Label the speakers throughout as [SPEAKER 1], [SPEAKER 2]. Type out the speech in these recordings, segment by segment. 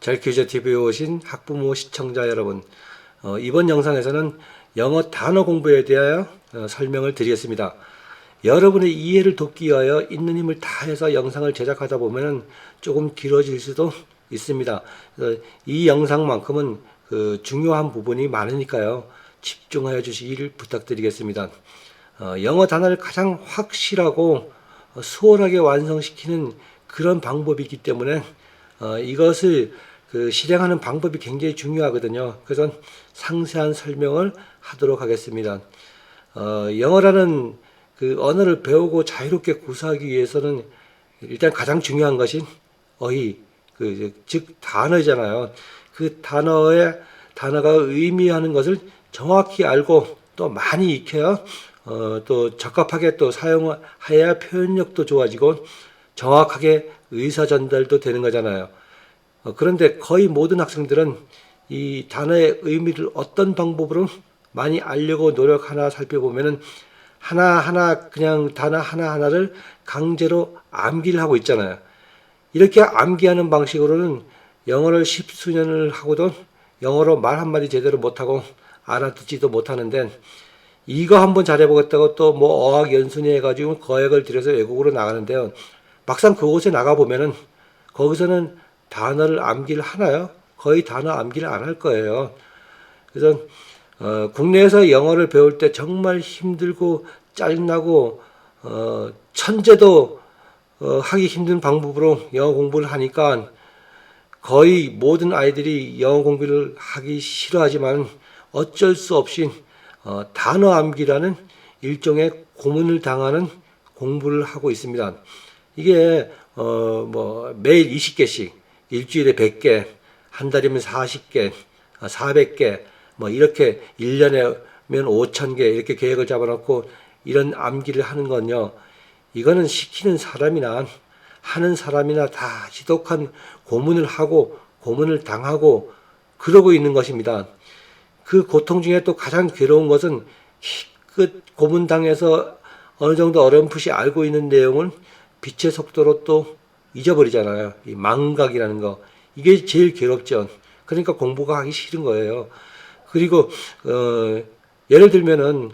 [SPEAKER 1] 잘키우자 TV에 오신 학부모 시청자 여러분, 어, 이번 영상에서는 영어 단어 공부에 대하여 어, 설명을 드리겠습니다. 여러분의 이해를 돕기 위하여 있는 힘을 다해서 영상을 제작하다 보면 조금 길어질 수도 있습니다. 이 영상만큼은 그 중요한 부분이 많으니까요. 집중하여 주시기를 부탁드리겠습니다. 어, 영어 단어를 가장 확실하고 어, 수월하게 완성시키는 그런 방법이기 때문에 어, 이것을 그 실행하는 방법이 굉장히 중요하거든요. 그래서 상세한 설명을 하도록 하겠습니다. 어, 영어라는 그 언어를 배우고 자유롭게 구사하기 위해서는 일단 가장 중요한 것이 어휘, 그, 즉, 단어잖아요. 그 단어의, 단어가 의미하는 것을 정확히 알고 또 많이 익혀야, 어, 또 적합하게 또 사용해야 표현력도 좋아지고 정확하게 의사 전달도 되는 거잖아요. 어, 그런데 거의 모든 학생들은 이 단어의 의미를 어떤 방법으로 많이 알려고 노력하나 살펴보면은 하나하나 그냥 단어 하나하나를 강제로 암기를 하고 있잖아요. 이렇게 암기하는 방식으로는 영어를 십수년을 하고도 영어로 말 한마디 제대로 못하고 알아듣지도 못하는데 이거 한번 잘해보겠다고 또 뭐 어학 연순위 해가지고 거액을 들여서 외국으로 나가는데요. 막상 그곳에 나가보면은 거기서는 단어를 암기를 하나요? 거의 단어 암기를 안 할 거예요. 그래서 어, 국내에서 영어를 배울 때 정말 힘들고 짜증나고 어, 천재도 어, 하기 힘든 방법으로 영어 공부를 하니까 거의 모든 아이들이 영어 공부를 하기 싫어하지만 어쩔 수 없이 어, 단어 암기라는 일종의 고문을 당하는 공부를 하고 있습니다. 이게 어, 뭐 매일 20개씩, 일주일에 100개, 한 달이면 40개, 400개, 뭐 이렇게 1년에면 5,000개 이렇게 계획을 잡아놓고 이런 암기를 하는 건요. 이거는 시키는 사람이나 하는 사람이나 다 지독한 고문을 하고 고문을 당하고 그러고 있는 것입니다. 그 고통 중에 또 가장 괴로운 것은 그 고문당해서 어느 정도 어렴풋이 알고 있는 내용을 빛의 속도로 또 잊어버리잖아요. 이 망각이라는 거. 이게 제일 괴롭죠. 그러니까 공부가 하기 싫은 거예요. 그리고, 어, 예를 들면은,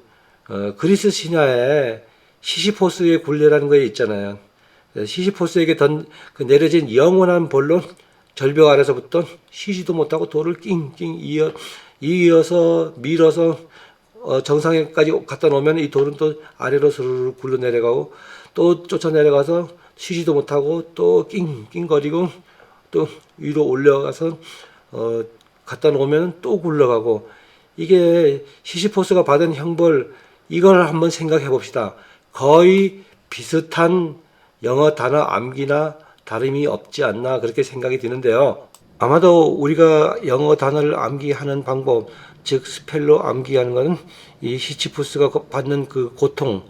[SPEAKER 1] 어, 그리스 신화에 시시포스의 굴레라는 거 있잖아요. 시시포스에게 던, 그 내려진 영원한 볼로 절벽 아래서부터 쉬지도 못하고 돌을 낑낑 이어, 이어서 밀어서 어, 정상에까지 갖다 놓으면 이 돌은 또 아래로 스르르 굴러 내려가고 또 쫓아 내려가서 쉬지도 못하고 또 낑 낑거리고 또 위로 올려가서 어, 갖다 놓으면 또 굴러가고 이게 시시포스가 받은 형벌 이걸 한번 생각해 봅시다. 거의 비슷한 영어 단어 암기나 다름이 없지 않나 그렇게 생각이 드는데요. 아마도 우리가 영어 단어를 암기하는 방법, 즉 스펠로 암기하는 것은 이 시치푸스가 받는 그 고통,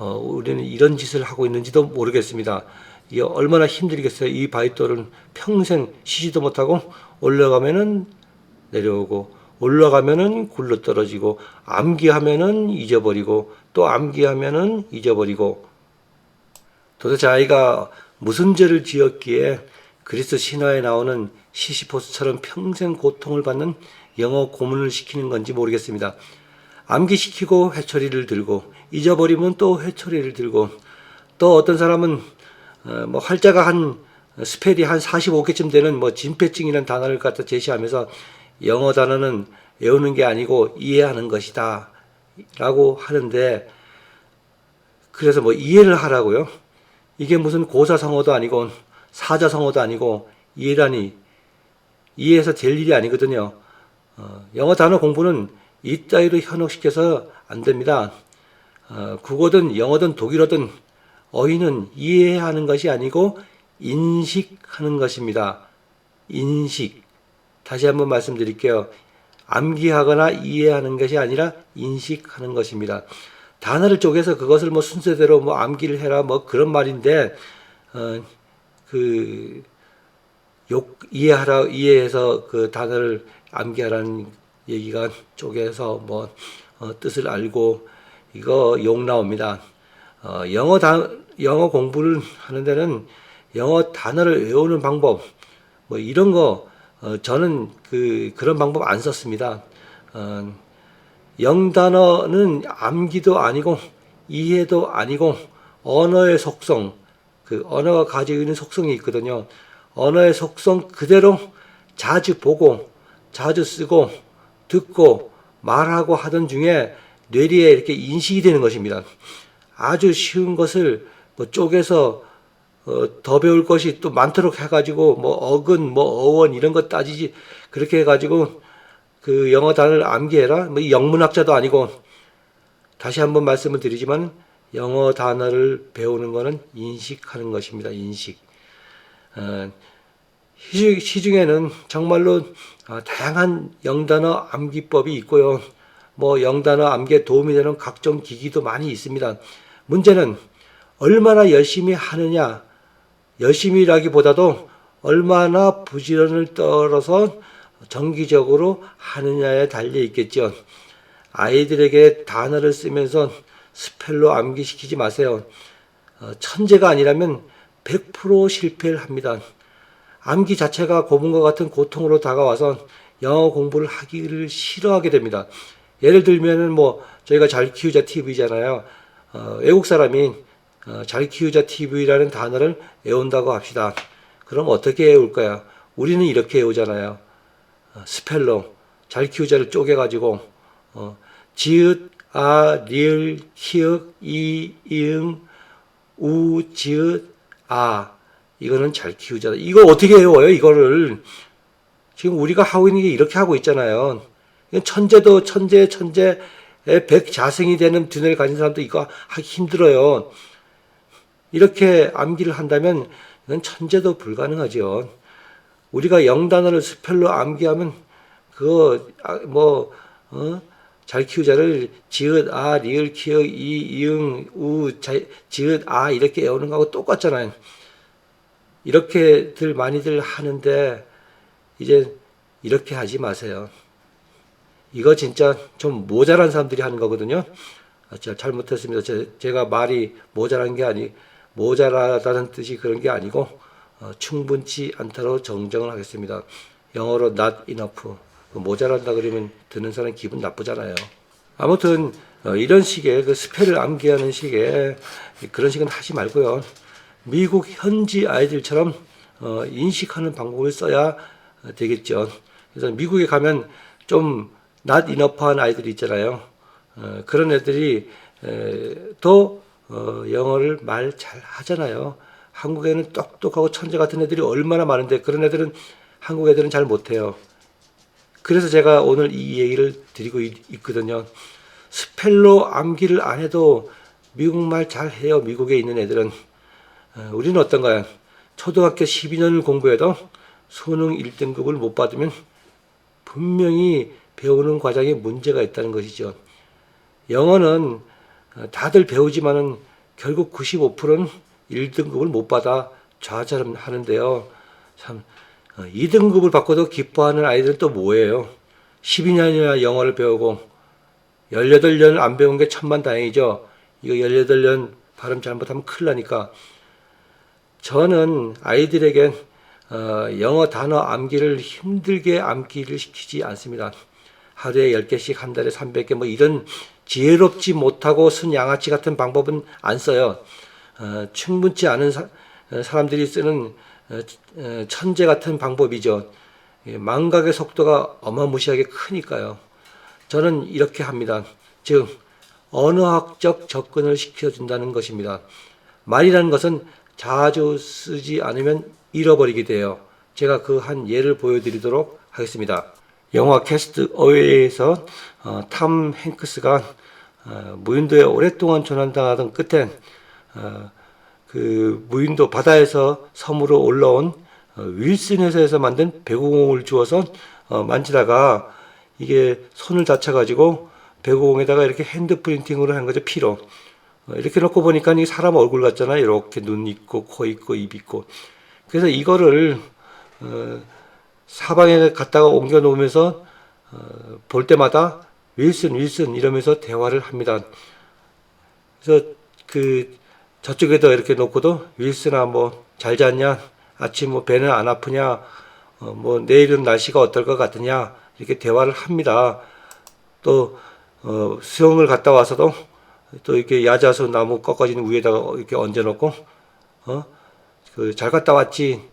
[SPEAKER 1] 어, 우리는 이런 짓을 하고 있는지도 모르겠습니다. 이게 얼마나 힘들겠어요. 이 바이돌은 평생 쉬지도 못하고 올라가면은 내려오고 올라가면은 굴러 떨어지고 암기하면은 잊어버리고 또 암기하면은 잊어버리고 도대체 아이가 무슨 죄를 지었기에 그리스 신화에 나오는 시시포스처럼 평생 고통을 받는 영어 고문을 시키는 건지 모르겠습니다. 암기시키고 회초리를 들고 잊어버리면 또 회초리를 들고 또 어떤 사람은 어, 뭐 활자가 한 스펠이 한 45개쯤 되는 뭐 진폐증이라는 단어를 갖다 제시하면서 영어 단어는 외우는 게 아니고 이해하는 것이다 라고 하는데 그래서 뭐 이해를 하라고요. 이게 무슨 고사성어도 아니고 사자성어도 아니고 이해라니 이해해서 될 일이 아니거든요. 어, 영어 단어 공부는 이따위로 현혹시켜서 안 됩니다. 어, 국어든 영어든 독일어든 어휘는 이해하는 것이 아니고 인식하는 것입니다. 인식. 다시 한번 말씀드릴게요. 암기하거나 이해하는 것이 아니라 인식하는 것입니다. 단어를 쪼개서 그것을 뭐 순서대로 뭐 암기를 해라 뭐 그런 말인데 어, 그 욕 이해하라 이해해서 그 단어를 암기하라는 얘기가 쪼개서 뭐 어, 뜻을 알고 이거 욕 나옵니다. 어, 영어 단 영어 공부를 하는 데는 영어 단어를 외우는 방법 뭐 이런 거 어, 저는 그 그런 방법 안 썼습니다. 어, 영단어는 암기도 아니고 이해도 아니고 언어의 속성 그 언어가 가지고 있는 속성이 있거든요. 언어의 속성 그대로 자주 보고 자주 쓰고 듣고 말하고 하던 중에 뇌리에 이렇게 인식이 되는 것입니다. 아주 쉬운 것을 뭐 쪼개서 어, 더 배울 것이 또 많도록 해가지고 뭐 어근 뭐 어원 이런 것 따지지 그렇게 해가지고 그 영어 단어를 암기해라. 뭐 영문학자도 아니고 다시 한번 말씀을 드리지만 영어 단어를 배우는 것은 인식하는 것입니다. 인식. 어, 시, 시중에는 정말로 어, 다양한 영단어 암기법이 있고요 뭐 영단어 암기에 도움이 되는 각종 기기도 많이 있습니다 문제는 얼마나 열심히 하느냐 열심히라기보다도 얼마나 부지런을 떨어서 정기적으로 하느냐에 달려 있겠죠. 아이들에게 단어를 쓰면서 스펠로 암기시키지 마세요. 어, 천재가 아니라면 100% 실패를 합니다. 암기 자체가 고문과 같은 고통으로 다가와서 영어 공부를 하기를 싫어하게 됩니다. 예를 들면은 뭐 저희가 잘 키우자 TV잖아요. 어, 외국 사람이 어, 잘 키우자 TV라는 단어를 외운다고 합시다. 그럼 어떻게 외울까요? 우리는 이렇게 외우잖아요. 어, 스펠로 잘 키우자를 쪼개가지고 어, 지읒, 아, 리을, 키읔, 이, 이응, 우, 지읒, 아 이거는 잘 키우자. 이거 어떻게 외워요? 이거를 지금 우리가 하고 있는 게 이렇게 하고 있잖아요. 천재도 천재 천재의 백자승이 되는 두뇌를 가진 사람도 이거 하기 힘들어요. 이렇게 암기를 한다면 이건 천재도 불가능하죠. 우리가 영단어를 스펠로 암기하면 그거 아, 뭐 어? 잘 키우자를 지읒 아 리을 키읔 이 이응 우 자, 지읒 아 이렇게 외우는 거하고 똑같잖아요. 이렇게들 많이들 하는데 이제 이렇게 하지 마세요. 이거 진짜 좀 모자란 사람들이 하는 거거든요. 아, 잘못했습니다. 제, 제가 말이 모자란 게 아니 모자라다는 뜻이 그런 게 아니고 어, 충분치 않다로 정정을 하겠습니다. 영어로 not enough 그 모자란다 그러면 듣는 사람 기분 나쁘잖아요. 아무튼 어, 이런 식의 그 스펠을 암기하는 식의 그런 식은 하지 말고요. 미국 현지 아이들처럼 어, 인식하는 방법을 써야 되겠죠. 그래서 미국에 가면 좀 not enough한 아이들이 있잖아요. 어, 그런 애들이 에, 또 어, 영어를 말 잘 하잖아요. 한국에는 똑똑하고 천재 같은 애들이 얼마나 많은데 그런 애들은 한국 애들은 잘 못해요. 그래서 제가 오늘 이 얘기를 드리고 있, 거든요 스펠로 암기를 안 해도 미국말 잘 해요. 미국에 있는 애들은. 어, 우리는 어떤가요? 초등학교 12년을 공부해도 수능 1등급을 못 받으면 분명히 배우는 과정에 문제가 있다는 것이죠. 영어는 어, 다들 배우지만은 결국 95%는 1등급을 못 받아 좌절하는데요. 참 2등급을 어, 받고도 기뻐하는 아이들은 또 뭐예요? 12년이나 영어를 배우고 18년 안 배운 게 천만 다행이죠. 이거 18년 발음 잘못하면 큰일 나니까. 저는 아이들에게 어, 영어 단어 암기를 힘들게 암기를 시키지 않습니다. 하루에 10개씩 한 달에 300개 뭐 이런 지혜롭지 못하고 쓴 양아치 같은 방법은 안 써요. 어, 충분치 않은 사, 어, 람들이 쓰는 어, 어, 천재 같은 방법이죠. 예, 망각의 속도가 어마무시하게 크니까요. 저는 이렇게 합니다. 즉, 언어학적 접근을 시켜준다는 것입니다. 말이라는 것은 자주 쓰지 않으면 잃어버리게 돼요. 제가 그 한 예를 보여드리도록 하겠습니다. 영화 캐스트 어웨이에서 어, 탐 행크스가 어, 무인도에 오랫동안 조난당하던 끝에 어, 그 무인도 바다에서 섬으로 올라온 어, 윌슨 회사에서 만든 배구공을 주어서 어, 만지다가 이게 손을 다쳐가지고 배구공에다가 이렇게 핸드 프린팅으로 한 거죠 피로. 어, 이렇게 놓고 보니까 이 사람 얼굴 같잖아요 이렇게 눈 있고 코 있고 입 있고. 그래서 이거를 어, 사방에 갖다가 옮겨 놓으면서 어, 볼 때마다 윌슨 윌슨 이러면서 대화를 합니다. 그래서 그 저쪽에다 이렇게 놓고도 윌슨아 뭐 잘 잤냐 아침 뭐 배는 안 아프냐 어, 뭐 내일은 날씨가 어떨 것 같으냐 이렇게 대화를 합니다. 또 어, 수영을 갔다 와서도 또 이렇게 야자수 나무 꺾어진 위에다가 이렇게 얹어놓고 어? 그 잘 갔다 왔지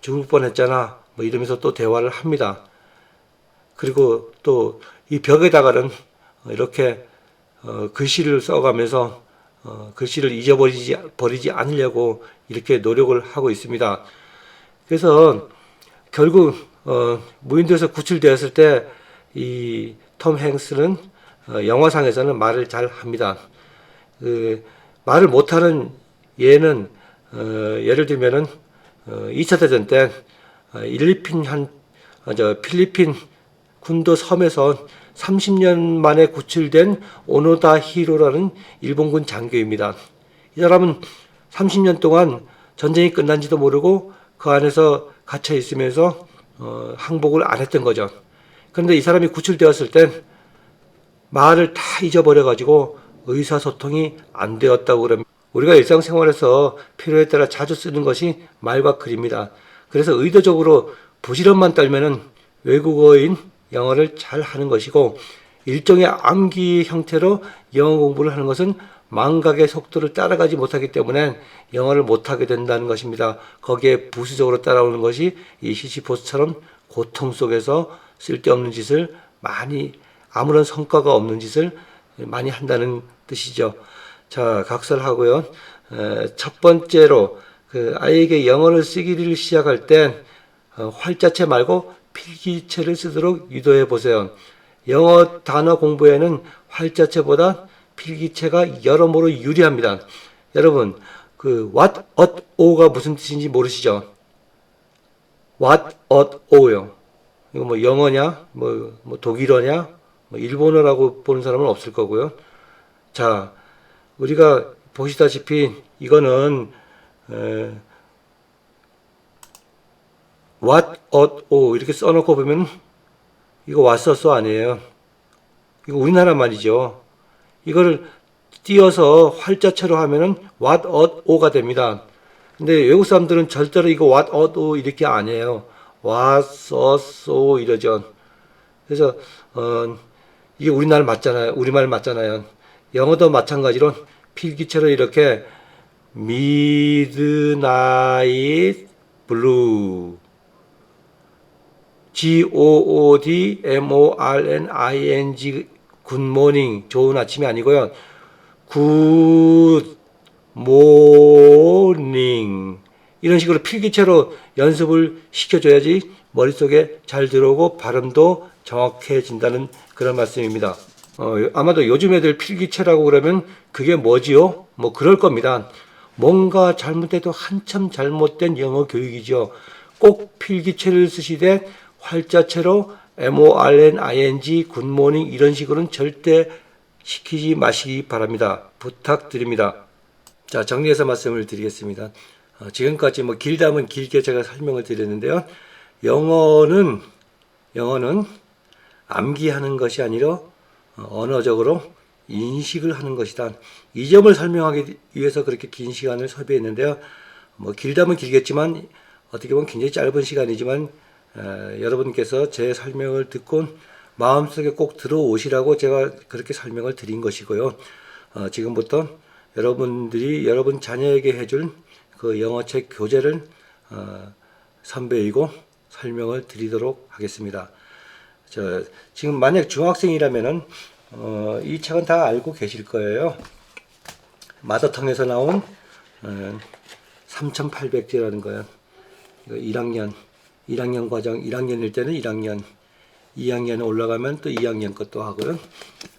[SPEAKER 1] 죽을 뻔했잖아 뭐 이러면서 또 대화를 합니다. 그리고 또 이 벽에다가는 이렇게 어, 글씨를 써가면서 어, 글씨를 잊어버리지 버리지 않으려고 이렇게 노력을 하고 있습니다. 그래서 결국 어, 무인도에서 구출되었을 때 이 톰 행스는 어, 영화상에서는 말을 잘 합니다. 그 말을 못하는 얘는 어, 예를 들면은 어, 2차 대전 때 어, 일리핀 한, 어, 저 필리핀 군도 섬에서 30년 만에 구출된 오노다 히로라는 일본군 장교입니다. 이 사람은 30년 동안 전쟁이 끝난지도 모르고 그 안에서 갇혀 있으면서 어, 항복을 안 했던 거죠. 그런데 이 사람이 구출되었을 땐 말을 다 잊어버려 가지고 의사소통이 안 되었다고 그럽니다. 우리가 일상생활에서 필요에 따라 자주 쓰는 것이 말과 글입니다. 그래서 의도적으로 부지런만 떨면은 외국어인 영어를 잘 하는 것이고 일종의 암기 형태로 영어 공부를 하는 것은 망각의 속도를 따라가지 못하기 때문에 영어를 못하게 된다는 것입니다. 거기에 부수적으로 따라오는 것이 이 시시포스처럼 고통 속에서 쓸데없는 짓을 많이 아무런 성과가 없는 짓을 많이 한다는 뜻이죠. 자, 각설하고요. 에, 첫 번째로 그 아이에게 영어를 쓰기를 시작할 땐 어, 활자체 말고 필기체를 쓰도록 유도해 보세요. 영어 단어 공부에는 활자체보다 필기체가 여러모로 유리합니다. 여러분, 그 what, what, o가 무슨 뜻인지 모르시죠? what, what, o요. 이거 뭐 영어냐, 뭐, 뭐 독일어냐, 뭐 일본어라고 보는 사람은 없을 거고요. 자, 우리가 보시다시피 이거는 에, what, what, o 이렇게 써놓고 보면 이거 왔었어 아니에요. 이거 우리나라 말이죠. 이거를 띄어서 활자체로 하면은 what, what, o가 됩니다. 근데 외국 사람들은 절대로 이거 what, what, o 이렇게 안 해요. what, so, so 이러죠. 그래서 어, 이게 우리말 맞잖아요. 우리말 맞잖아요. 영어도 마찬가지로 필기체로 이렇게 midnight blue G O O D M O R N I N G 굿모닝 좋은 아침이 아니고요. 굿 모닝 이런 식으로 필기체로 연습을 시켜줘야지 머릿속에 잘 들어오고 발음도 정확해진다는 그런 말씀입니다. 어, 아마도 요즘 애들 필기체라고 그러면 그게 뭐지요? 뭐 그럴 겁니다. 뭔가 잘못해도 한참 잘못된 영어 교육이죠. 꼭 필기체를 쓰시되 활자체로 M-O-R-N-I-N-G 굿모닝 이런 식으로는 절대 시키지 마시기 바랍니다. 부탁드립니다. 자, 정리해서 말씀을 드리겠습니다. 어, 지금까지 뭐 길다면 길게 제가 설명을 드렸는데요. 영어는, 영어는 암기하는 것이 아니라 어, 언어적으로 인식을 하는 것이다. 이 점을 설명하기 위해서 그렇게 긴 시간을 소비했는데요. 뭐 길다면 길겠지만 어떻게 보면 굉장히 짧은 시간이지만 에, 여러분께서 제 설명을 듣고 마음속에 꼭 들어오시라고 제가 그렇게 설명을 드린 것이고요. 어, 지금부터 여러분들이 여러분 자녀에게 해줄 그 영어책 교재를 어, 선배이고 설명을 드리도록 하겠습니다. 저 지금 만약 중학생이라면은 어, 이 책은 다 알고 계실 거예요. 마더텅에서 나온 어, 3,800제라는 거예요. 이거 1학년 1학년 과정 1학년일 때는 1학년 2학년 올라가면 또 2학년 것도 하고요.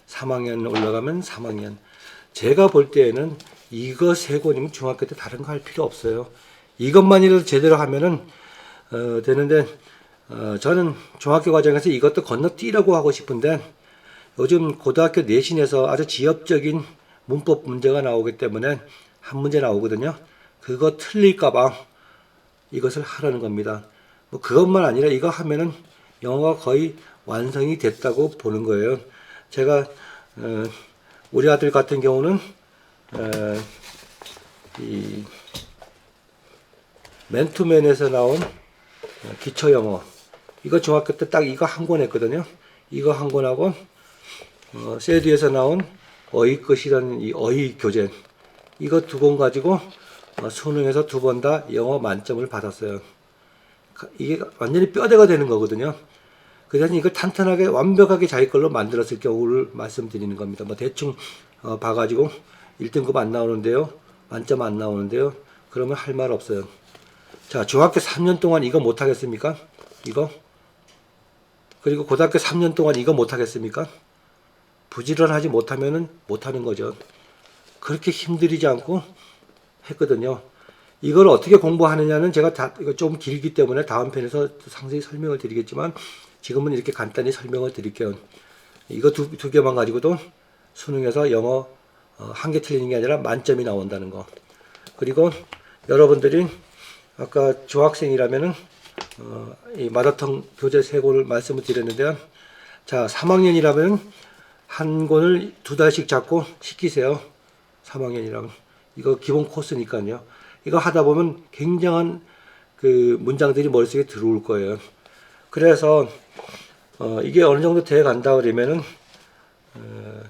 [SPEAKER 1] 3학년 올라가면 3학년. 제가 볼 때에는 이거 세 권이면 중학교 때 다른 거 할 필요 없어요. 이것만이라도 제대로 하면은 어, 되는데 어, 저는 중학교 과정에서 이것도 건너뛰라고 하고 싶은데 요즘 고등학교 내신에서 아주 지엽적인 문법 문제가 나오기 때문에 한 문제 나오거든요. 그거 틀릴까봐 이것을 하라는 겁니다. 뭐 그것만 아니라 이거 하면은 영어가 거의 완성이 됐다고 보는 거예요. 제가 어, 우리 아들 같은 경우는 어, 이 맨투맨에서 나온 기초 영어 이거 중학교 때 딱 이거 한 권 했거든요. 이거 한 권하고 어, 세드에서 나온 어휘 끝이라는 이 어휘 교재 이거 두 권 가지고 어, 수능에서 두 번 다 영어 만점을 받았어요. 가- 이게 완전히 뼈대가 되는 거거든요. 그래서 이걸 탄탄하게 완벽하게 자기 걸로 만들었을 경우를 말씀드리는 겁니다. 뭐 대충 어, 봐가지고 1등급 안 나오는데요. 만점 안 나오는데요. 그러면 할 말 없어요. 자, 중학교 3년 동안 이거 못 하겠습니까? 이거? 그리고 고등학교 3년 동안 이거 못 하겠습니까? 부지런하지 못하면은 못 하는 거죠. 그렇게 힘들이지 않고 했거든요. 이걸 어떻게 공부하느냐는 제가 다 이거 좀 길기 때문에 다음 편에서 상세히 설명을 드리겠지만 지금은 이렇게 간단히 설명을 드릴게요. 이거 두, 두 개만 가지고도 수능에서 영어 어, 한개 틀리는 게 아니라 만점이 나온다는 거. 그리고 여러분들이 아까 중학생이라면은 어, 이 마라톤 교재 세 권을 말씀을 드렸는데요. 자, 3학년이라면 한 권을 두 달씩 잡고 시키세요. 3학년이라면 이거 기본 코스니까요. 이거 하다 보면 굉장한 그 문장들이 머릿속에 들어올 거예요. 그래서 어, 이게 어느 정도 돼 간다 그러면은 어,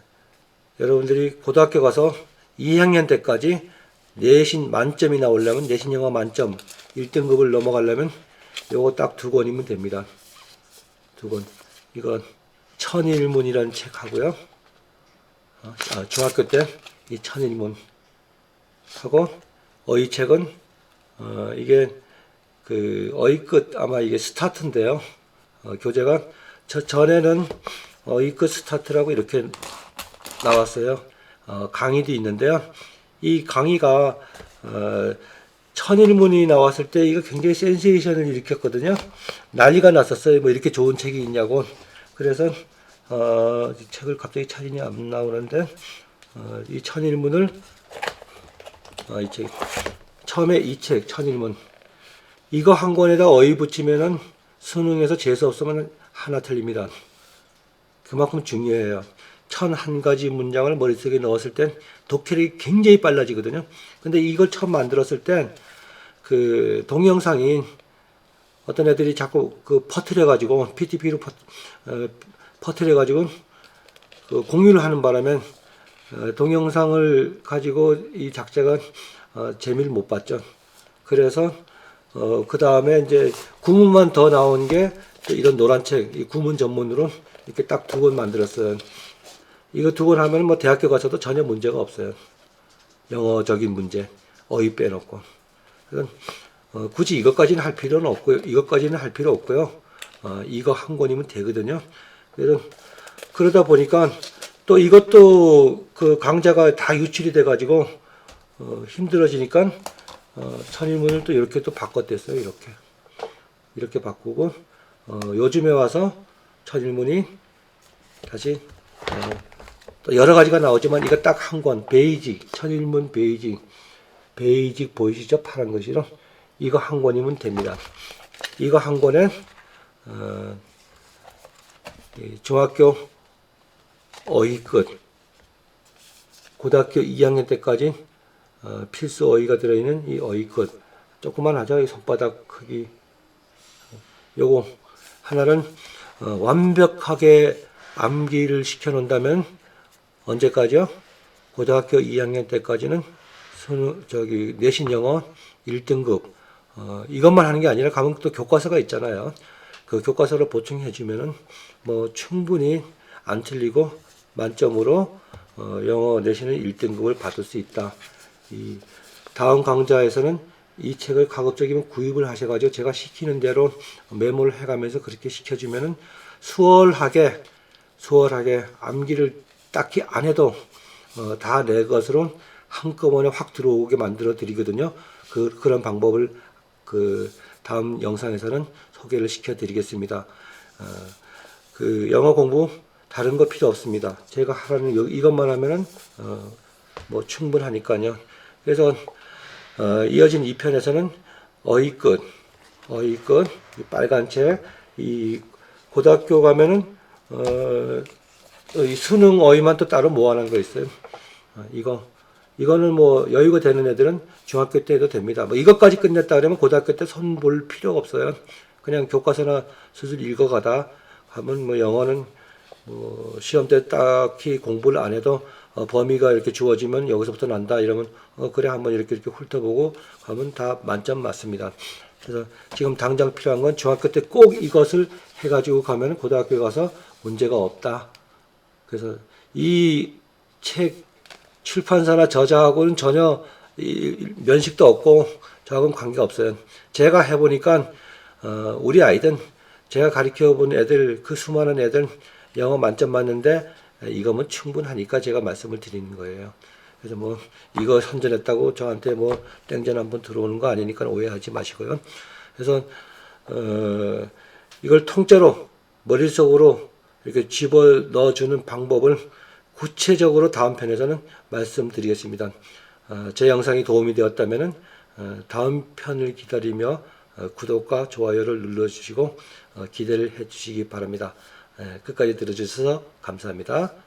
[SPEAKER 1] 여러분들이 고등학교 가서 2학년 때까지 내신 만점이 나오려면 내신 영어 만점 1등급을 넘어가려면 요거 딱 두 권이면 됩니다. 두 권. 이건 천일문이라는 책 하고요. 어, 아, 중학교 때 이 천일문 하고 어휘 책은 어, 이게 그 어휘 끝 아마 이게 스타트인데요. 어, 교재가 저 전에는 어휘 끝 스타트라고 이렇게 나왔어요. 어, 강의도 있는데요. 이 강의가 어, 천일문이 나왔을 때 이거 굉장히 센세이션을 일으켰거든요. 난리가 났었어요. 뭐 이렇게 좋은 책이 있냐고. 그래서 어, 이 책을 갑자기 찾으니 안 나오는데 어, 이 천일문을 아, 이 책. 처음에 이 책 천일문 이거 한 권에다 어휘 붙이면은 수능에서 재수 없으면 하나 틀립니다. 그만큼 중요해요. 천 한 가지 문장을 머릿속에 넣었을 땐 독해력이 굉장히 빨라지거든요. 근데 이걸 처음 만들었을 땐 그 동영상이 어떤 애들이 자꾸 그 퍼트려 가지고 PTP로 퍼, 어, 퍼트려 가지고 그 공유를 하는 바람에 어, 동영상을 가지고 이 작자가 어, 재미를 못 봤죠. 그래서 어, 그 다음에 이제 구문만 더 나온 게또 이런 노란 책, 이 구문 전문으로 이렇게 딱 두 권 만들었어요. 이거 두 권 하면 뭐 대학교 가서도 전혀 문제가 없어요. 영어적인 문제, 어휘 빼놓고. 어, 굳이 이것까지는 할 필요는 없고요. 이것까지는 할 필요 없고요. 어, 이거 한 권이면 되거든요. 그래서 그러다 보니까 또 이것도 그 강좌가 다 유출이 돼가지고 어, 힘들어지니까 어, 천일문을 또 이렇게 또 바꿨댔어요. 이렇게 이렇게 바꾸고 어, 요즘에 와서 천일문이 다시 어, 또 여러 가지가 나오지만 이거 딱 한 권 베이직 천일문 베이직 베이직 보이시죠 파란 것이로 이거 한 권이면 됩니다. 이거 한 권에 어, 이 중학교 어휘 끝. 고등학교 2학년 때까지 어, 필수 어휘가 들어있는 이 어휘 끝. 조그만 하죠? 이 손바닥 크기. 요거 하나는 어, 완벽하게 암기를 시켜 놓는다면 언제까지요? 고등학교 2학년 때까지는 저기 내신 영어 1등급. 어, 이것만 하는 게 아니라 가면 또 교과서가 있잖아요. 그 교과서를 보충해 주면은 뭐 충분히 안 틀리고 만점으로 어, 영어 내신은 1등급을 받을 수 있다. 이 다음 강좌에서는 이 책을 가급적이면 구입을 하셔가지고 제가 시키는 대로 메모를 해가면서 그렇게 시켜주면은 수월하게 수월하게 암기를 딱히 안 해도 어, 다 내 것으로 한꺼번에 확 들어오게 만들어 드리거든요. 그 그런 방법을 그 다음 영상에서는 소개를 시켜 드리겠습니다. 어, 그 영어 공부 다른 거 필요 없습니다. 제가 하라는 요- 이것만 하면은 어, 뭐 충분하니까요. 그래서 어, 이어진 이 편에서는 어휘 끝, 어휘 끝, 이 빨간 책, 이 고등학교 가면은 어, 이 수능 어휘만 또 따로 모아놓은 거 있어요. 어, 이거 이거는 뭐 여유가 되는 애들은 중학교 때 해도 됩니다. 뭐 이것까지 끝냈다 그러면 고등학교 때 손 볼 필요가 없어요. 그냥 교과서나 슬슬 읽어가다 하면 뭐 영어는 뭐 시험 때 딱히 공부를 안 해도 어, 범위가 이렇게 주어지면 여기서부터 난다 이러면 어 그래 한번 이렇게 이렇게 훑어보고 하면 다 만점 맞습니다. 그래서 지금 당장 필요한 건 중학교 때 꼭 이것을 해가지고 가면 고등학교에 가서 문제가 없다. 그래서 이 책 출판사나 저자하고는 전혀 이- 면식도 없고 저하고는 관계 없어요. 제가 해보니까 어, 우리 아이든 제가 가르쳐 본 애들 그 수많은 애들 영어 만점 맞는데 이거면 충분하니까 제가 말씀을 드리는 거예요. 그래서 뭐 이거 선전했다고 저한테 뭐 땡전 한번 들어오는 거 아니니까 오해하지 마시고요. 그래서 어, 이걸 통째로 머릿속으로 이렇게 집어 넣어주는 방법을 구체적으로 다음 편에서는 말씀드리겠습니다. 어, 제 영상이 도움이 되었다면 다음 편을 기다리며 어, 구독과 좋아요를 눌러주시고 어, 기대를 해주시기 바랍니다. 에, 끝까지 들어주셔서 감사합니다.